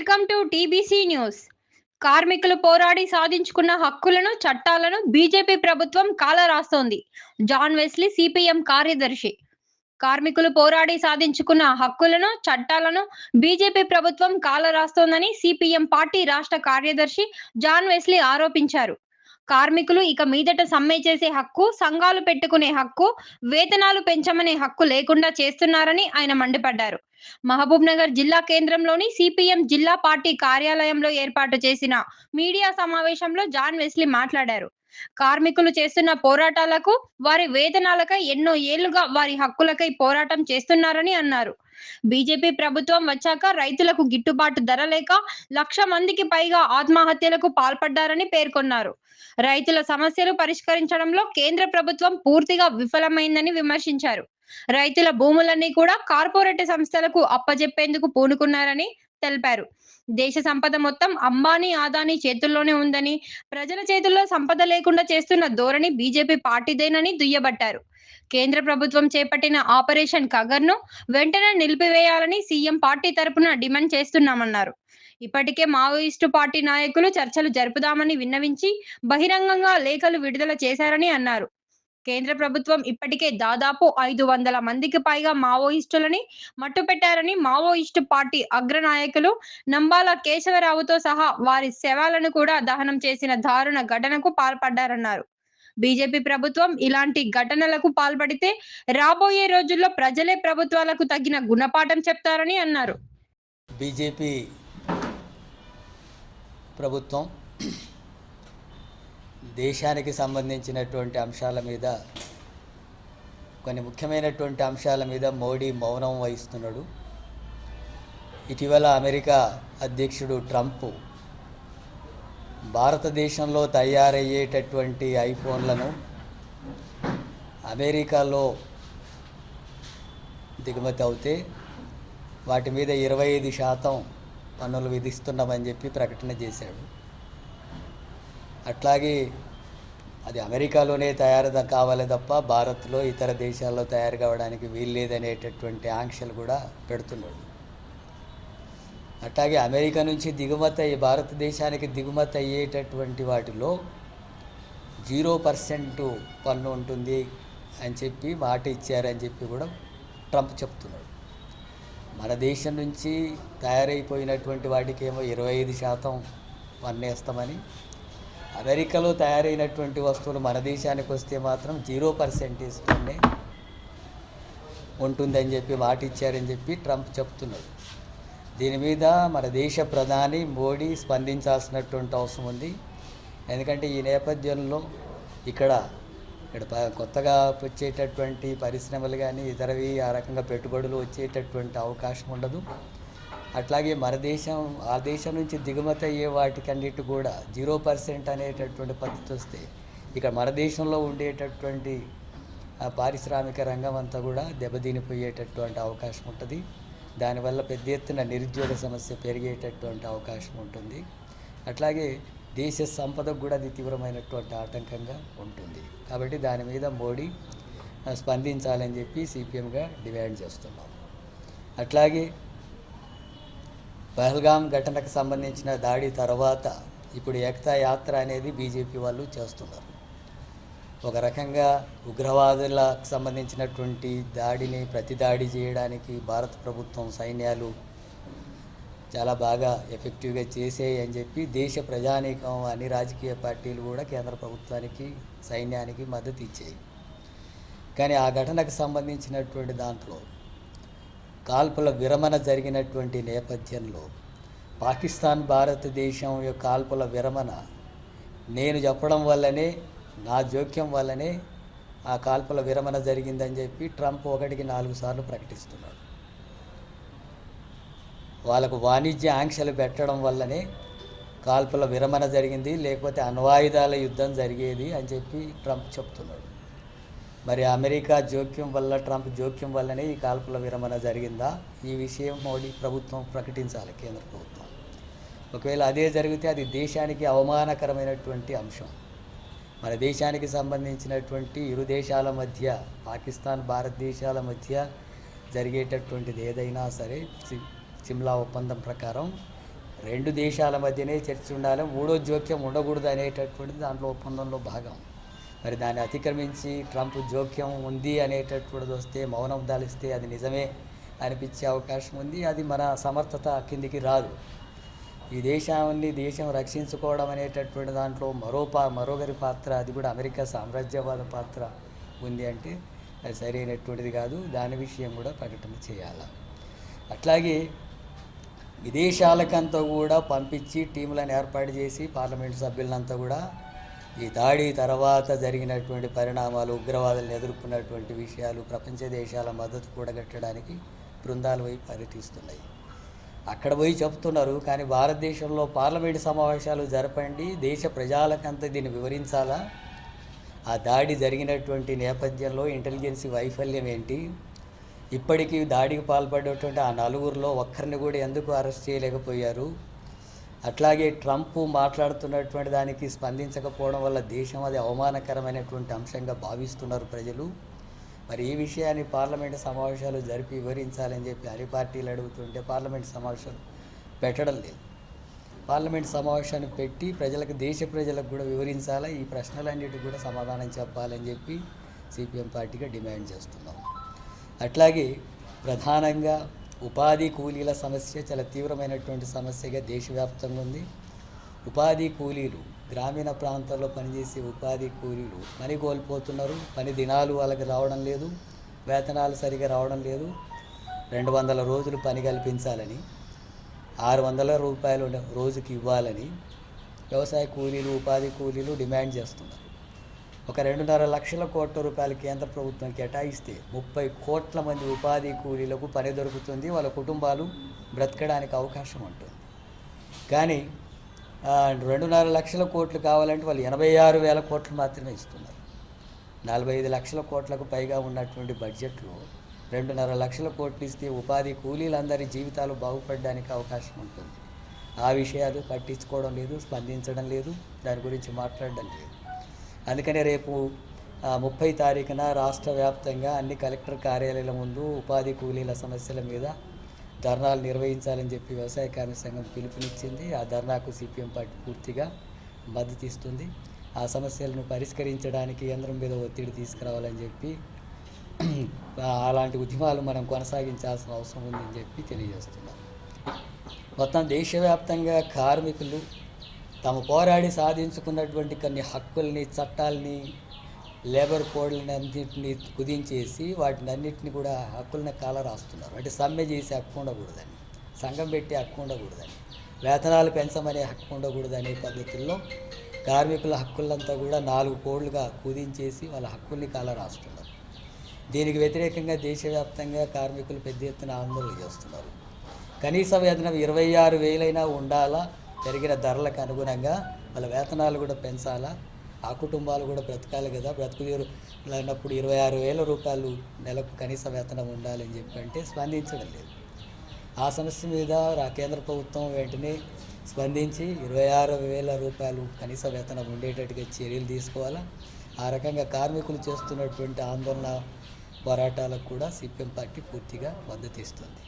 Welcome to TBC news. కార్మికులు పోరాడి సాధించుకున్న హక్కులను చట్టాలను బీజేపీ ప్రభుత్వం కాలరాస్తోంది. జాన్ వెస్లీ సిపిఎం కార్యదర్శి. కార్మికులు పోరాడి సాధించుకున్న హక్కులను చట్టాలను బీజేపీ ప్రభుత్వం కాలరాస్తోందని సిపిఎం పార్టీ రాష్ట్ర కార్యదర్శి జాన్ వెస్లీ ఆరోపించారు. కార్మికులు ఇక మీదట సమ్మె చేసే హక్కు సంఘాలు పెట్టుకునే హక్కు వేతనాలు పెంచమనే హక్కు లేకుండా చేస్తున్నారని ఆయన మండిపడ్డారు. మహబూబ్ నగర్ జిల్లా కేంద్రంలోని సిపిఎం జిల్లా పార్టీ కార్యాలయంలో ఏర్పాటు చేసిన మీడియా సమావేశంలో జాన్ వెస్లీ మాట్లాడారు. కార్మికులు చేస్తున్న పోరాటాలకు వారి వేతనాలకై ఎన్నో ఏళ్ళుగా వారి హక్కులకై పోరాటం చేస్తున్నారని అన్నారు. బీజేపీ ప్రభుత్వం వచ్చాక రైతులకు గిట్టుబాటు ధర లేక లక్ష మందికి పైగా ఆత్మహత్యలకు పాల్పడ్డారని పేర్కొన్నారు. రైతుల సమస్యలు పరిష్కరించడంలో కేంద్ర ప్రభుత్వం పూర్తిగా విఫలమైందని విమర్శించారు. రైతుల భూములన్నీ కూడా కార్పొరేట్ సంస్థలకు అప్పజెప్పేందుకు పూనుకున్నారని తెలిపారు. దేశ సంపద మొత్తం అంబానీ ఆదానీ చేతుల్లోనే ఉందని ప్రజల చేతుల్లో సంపద లేకుండా చేస్తున్న ధోరణి బీజేపీ పార్టీదేనని దుయ్యబట్టారు. కేంద్ర ప్రభుత్వం చేపట్టిన ఆపరేషన్ కగర్ను వెంటనే నిలిపివేయాలని సీఎం పార్టీ తరపున డిమాండ్ చేస్తున్నామన్నారు. ఇప్పటికే మావోయిస్టు పార్టీ నాయకులు చర్చలు జరుపుదామని విన్నవించి బహిరంగంగా లేఖలు విడుదల చేశారని అన్నారు. కేంద్ర ప్రభుత్వం ఇప్పటికే దాదాపు ఐదు వందల మందికి పైగా మావోయిస్టులని మట్టుపెట్టారని మావోయిస్టు పార్టీ అగ్రనాయకులు నంబాల కేశవరావుతో సహా వారి శవాలను కూడా దహనం చేసిన దారుణ ఘటనకు పాల్పడ్డారన్నారు. బీజేపీ ప్రభుత్వం ఇలాంటి ఘటనలకు పాల్పడితే రాబోయే రోజుల్లో ప్రజలే ప్రభుత్వాలకు తగిన గుణపాఠం చెప్తారని అన్నారు. బీజేపీ ప్రభుత్వం దేశానికి సంబంధించినటువంటి అంశాల మీద కొన్ని ముఖ్యమైనటువంటి అంశాల మీద మోడీ మౌనం వహిస్తున్నాడు. ఇటీవల అమెరికా అధ్యక్షుడు ట్రంప్ భారతదేశంలో తయారయ్యేటటువంటి ఐఫోన్లను అమెరికాలో దిగుమతి అవుతే వాటి మీద ఇరవై ఐదు శాతం పన్నులు విధిస్తున్నామని చెప్పి ప్రకటన చేశాడు. అట్లాగే అది అమెరికాలోనే తయారు కావాలి తప్ప భారత్లో ఇతర దేశాల్లో తయారు కావడానికి వీల్లేదనేటటువంటి ఆంక్షలు కూడా పెడుతున్నాడు. అట్లాగే అమెరికా నుంచి దిగుమతి అయ్యి భారతదేశానికి దిగుమతి అయ్యేటటువంటి వాటిలో జీరో పర్సెంట్ పన్ను ఉంటుంది అని చెప్పి మాట ఇచ్చారని చెప్పి కూడా ట్రంప్ చెప్తున్నాడు. మన దేశం నుంచి తయారైపోయినటువంటి వాటికేమో ఇరవై ఐదు శాతం పన్నేస్తామని అమెరికాలో తయారైనటువంటి వస్తువులు మన దేశానికి వస్తే మాత్రం జీరో పర్సెంటేజ్తోనే ఉంటుందని చెప్పి మాట ఇచ్చారని చెప్పి ట్రంప్ చెప్తున్నాడు దీని మీద మన దేశ ప్రధాని మోడీ స్పందించాల్సినటువంటి అవసరం ఉంది. ఎందుకంటే ఈ నేపథ్యంలో ఇక్కడ ఇక్కడ కొత్తగా వచ్చేటటువంటి పరిశ్రమలు కానీ ఇతరవి ఆ రకంగా పెట్టుబడులు వచ్చేటటువంటి అవకాశం ఉండదు. అట్లాగే మన దేశం ఆ దేశం నుంచి దిగుమతి అయ్యే వాటికన్నిటి కూడా జీరో పర్సెంట్ అనేటటువంటి పద్ధతి వస్తే ఇక్కడ మన దేశంలో ఉండేటటువంటి పారిశ్రామిక రంగం అంతా కూడా దెబ్బతినిపోయేటటువంటి అవకాశం ఉంటుంది. దానివల్ల పెద్ద ఎత్తున నిరుద్యోగ సమస్య పెరిగేటటువంటి అవకాశం ఉంటుంది. అట్లాగే దేశ సంపదకు కూడా అది తీవ్రమైనటువంటి ఆటంకంగా ఉంటుంది. కాబట్టి దాని మీద మోడీ స్పందించాలని చెప్పి సిపిఎంగా డిమాండ్ చేస్తున్నాం. అట్లాగే పహల్గాం ఘటనకు సంబంధించిన దాడి తర్వాత ఇప్పుడు ఏకతా యాత్ర అనేది బీజేపీ వాళ్ళు చేస్తున్నారు. ఒక రకంగా ఉగ్రవాదులకు సంబంధించినటువంటి దాడిని ప్రతి దాడి చేయడానికి భారత ప్రభుత్వం సైన్యాలు చాలా బాగా ఎఫెక్టివ్గా చేసాయి అని చెప్పి దేశ ప్రజానీకం అన్ని రాజకీయ పార్టీలు కూడా కేంద్ర ప్రభుత్వానికి సైన్యానికి మద్దతు ఇచ్చాయి. కానీ ఆ ఘటనకు సంబంధించినటువంటి దాంట్లో కాల్పుల విరమణ జరిగినటువంటి నేపథ్యంలో పాకిస్తాన్ భారతదేశం యొక్క కాల్పుల విరమణ నేను చెప్పడం వల్లనే నా జోక్యం వల్లనే ఆ కాల్పుల విరమణ జరిగిందని చెప్పి ట్రంప్ ఒకటికి నాలుగు సార్లు ప్రకటిస్తున్నాడు. వాళ్ళకు వాణిజ్య ఆంక్షలు పెట్టడం వల్లనే కాల్పుల విరమణ జరిగింది లేకపోతే అణ్వాయుధాల యుద్ధం జరిగేది అని చెప్పి ట్రంప్ చెప్తున్నాడు. మరి అమెరికా జోక్యం వల్ల ట్రంప్ జోక్యం వల్లనే ఈ కాల్పుల విరమణ జరిగిందా? ఈ విషయం మోడీ ప్రభుత్వం ప్రకటించాలి కేంద్ర ప్రభుత్వం. ఒకవేళ అదే జరిగితే అది దేశానికి అవమానకరమైనటువంటి అంశం. మన దేశానికి సంబంధించినటువంటి ఇరు దేశాల మధ్య పాకిస్తాన్ భారతదేశాల మధ్య జరిగేటటువంటిది ఏదైనా సరే సి- సిమ్లా ఒప్పందం ప్రకారం రెండు దేశాల మధ్యనే చర్చ ఉండాలి. మూడో జోక్యం ఉండకూడదు అనేటటువంటిది దాంట్లో ఒప్పందంలో భాగం. మరి దాన్ని అతిక్రమించి ట్రంప్ జోక్యం ఉంది అనేటటువంటిది వస్తే మౌనం దాలిస్తే అది నిజమే అనిపించే అవకాశం ఉంది. అది మన సమర్థత కిందికి రాదు. ఈ దేశాన్ని దేశం రక్షించుకోవడం అనేటటువంటి దాంట్లో మరో పా మరొకరి పాత్ర అది కూడా అమెరికా సామ్రాజ్యవాద పాత్ర ఉంది అంటే అది సరైనటువంటిది కాదు. దాని విషయం కూడా ప్రకటన చేయాలి. అట్లాగే విదేశాలకంతా కూడా పంపించి టీములను ఏర్పాటు చేసి పార్లమెంట్ సభ్యులంతా కూడా ఈ దాడి తర్వాత జరిగినటువంటి పరిణామాలు ఉగ్రవాదులను ఎదుర్కొన్నటువంటి విషయాలు ప్రపంచ దేశాల మద్దతు కూడగట్టడానికి బృందాలు పోయి పర్యటిస్తున్నాయి అక్కడ పోయి చెప్తున్నారు కానీ భారతదేశంలో పార్లమెంట్ సమావేశాలు జరపండి దేశ ప్రజలకంతా దీన్ని వివరించాలా? ఆ దాడి జరిగినటువంటి నేపథ్యంలో ఇంటెలిజెన్సీ వైఫల్యం ఏంటి? ఇప్పటికీ దాడికి పాల్పడేటువంటి ఆ నలుగురిలో ఒక్కరిని కూడా ఎందుకు అరెస్ట్ చేయలేకపోయారు? అట్లాగే ట్రంప్ మాట్లాడుతున్నటువంటి దానికి స్పందించకపోవడం వల్ల దేశం అది అవమానకరమైనటువంటి అంశంగా భావిస్తున్నారు ప్రజలు. మరి ఈ విషయాన్ని పార్లమెంట్ సమావేశాలు జరిపి వివరించాలని చెప్పి అన్ని పార్టీలు అడుగుతుంటే పార్లమెంట్ సమావేశాలు పెట్టడం లేదు. పార్లమెంట్ సమావేశాన్ని పెట్టి ప్రజలకు దేశ ప్రజలకు కూడా వివరించాలా? ఈ ప్రశ్నలన్నిటికీ కూడా సమాధానం చెప్పాలని చెప్పి సిపిఎం పార్టీగా డిమాండ్ చేస్తున్నాం. అట్లాగే ప్రధానంగా ఉపాధి కూలీల సమస్య చాలా తీవ్రమైనటువంటి సమస్యగా దేశవ్యాప్తంగా ఉంది. ఉపాధి కూలీలు గ్రామీణ ప్రాంతాల్లో పనిచేసే ఉపాధి కూలీలు పని కోల్పోతున్నారు. పని దినాలు వాళ్ళకి రావడం లేదు. వేతనాలు సరిగా రావడం లేదు. రెండు వందల రోజులు పని కల్పించాలని ఆరు వందల రూపాయలు రోజుకి ఇవ్వాలని వ్యవసాయ కూలీలు ఉపాధి కూలీలు డిమాండ్ చేస్తున్నారు. ఒక రెండున్నర లక్షల కోట్ల రూపాయలు కేంద్ర ప్రభుత్వం కేటాయిస్తే ముప్పై కోట్ల మంది ఉపాధి కూలీలకు పని దొరుకుతుంది వాళ్ళ కుటుంబాలు బ్రతకడానికి అవకాశం ఉంటుంది. కానీ రెండున్నర లక్షల కోట్లు కావాలంటే వాళ్ళు ఎనభై ఆరు వేల కోట్లు మాత్రమే ఇస్తున్నారు. నలభై ఐదు లక్షల కోట్లకు పైగా ఉన్నటువంటి బడ్జెట్లో రెండున్నర లక్షల కోట్లు ఇస్తే ఉపాధి కూలీలందరి జీవితాలు బాగుపడడానికి అవకాశం ఉంటుంది. ఆ విషయాలు పట్టించుకోవడం లేదు స్పందించడం లేదు దాని గురించి మాట్లాడడం లేదు. అందుకనే రేపు ముప్పై తారీఖున రాష్ట్ర వ్యాప్తంగా అన్ని కలెక్టర్ కార్యాలయాల ముందు ఉపాధి కూలీల సమస్యల మీద ధర్నాలు నిర్వహించాలని చెప్పి వ్యవసాయ కార్మిక సంఘం పిలుపునిచ్చింది. ఆ ధర్నాకు సిపిఎం పార్టీ పూర్తిగా మద్దతు ఇస్తుంది. ఆ సమస్యలను పరిష్కరించడానికి కేంద్రం మీద ఒత్తిడి తీసుకురావాలని చెప్పి అలాంటి ఉద్యమాలు మనం కొనసాగించాల్సిన అవసరం ఉందని చెప్పి తెలియజేస్తున్నాం. మొత్తం దేశవ్యాప్తంగా కార్మికులు తాము పోరాడి సాధించుకున్నటువంటి కొన్ని హక్కుల్ని చట్టాలని లేబర్ కోడ్లని అన్నింటినీ కుదించేసి వాటిని అన్నింటినీ కూడా హక్కులని కాల రాస్తున్నారు. అంటే సమ్మె చేసే హక్కు ఉండకూడదని సంఘం పెట్టే హక్కు ఉండకూడదని వేతనాలు పెంచమనే హక్కు ఉండకూడదనే పద్ధతుల్లో కార్మికుల హక్కులంతా కూడా నాలుగు కోడ్లుగా కుదించేసి వాళ్ళ హక్కుల్ని కాల రాస్తున్నారు. దీనికి వ్యతిరేకంగా దేశవ్యాప్తంగా కార్మికులు పెద్ద ఎత్తున ఆందోళన చేస్తున్నారు. కనీస వేతనం ఇరవై ఆరు వేలైనా ఉండాలా? పెరిగిన ధరలకు అనుగుణంగా వాళ్ళ వేతనాలు కూడా పెంచాలా? ఆ కుటుంబాలు కూడా బ్రతకాలి కదా. బ్రతుకు అన్నప్పుడు ఇరవై ఆరు వేల రూపాయలు నెలకు కనీస వేతనం ఉండాలని చెప్పి అంటే స్పందించడం లేదు. ఆ సమస్య మీద కేంద్ర ప్రభుత్వం వెంటనే స్పందించి ఇరవై ఆరు వేల రూపాయలు కనీస వేతనం ఉండేటట్టుగా చర్యలు తీసుకోవాలా? ఆ రకంగా కార్మికులు చేస్తున్నటువంటి ఆందోళన పోరాటాలకు కూడా సిపిఎం పార్టీ పూర్తిగా మద్దతు ఇస్తుంది.